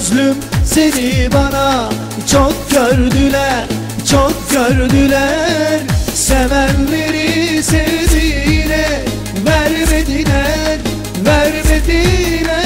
gözlüm seni bana çok gördüler çok gördüler. Sevenleri sevdiğine vermediler vermediler.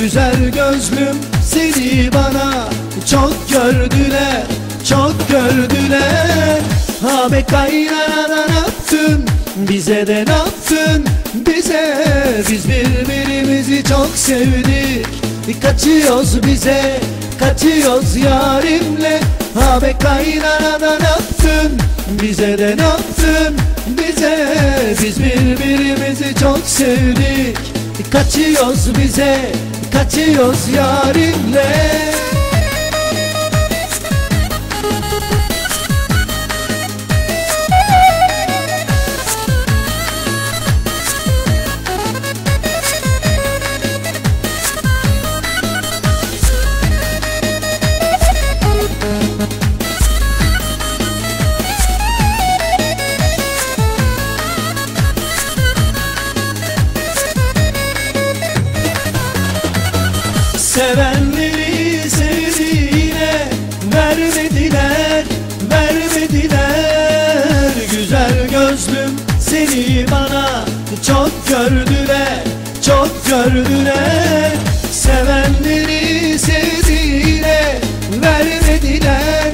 Güzel gözlüm seni bana çok gördüler çok gördüler. Ha be kaynana ne yaptın? Bize de ne yaptın? Bize Biz birbirimizi çok sevdik Kaçıyoruz bize kaçıyoruz yarimle. Ha be kaynana da ne yaptın? Bize de ne yaptın? Bize Biz birbirimizi çok sevdik. Kaçıyoruz bize kaçıyoruz yarimle Sevenleri sevdiğine vermediler, vermediler. Güzel gözlüm seni bana çok gördüler, çok gördüler. Sevenleri sevdiğine vermediler,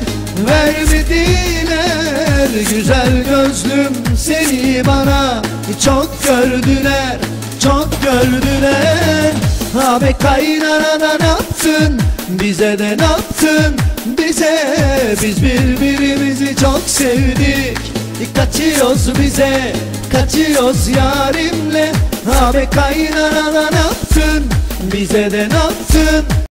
vermediler. Güzel gözlüm seni bana çok gördüler, çok gördüler Ha be kaynana da ne yaptın bize de ne yaptın bize. Biz birbirimizi çok sevdik. Kaçıyoruz bize kaçıyoruz yarimle. Ha be kaynana da ne yaptın bize de ne yaptın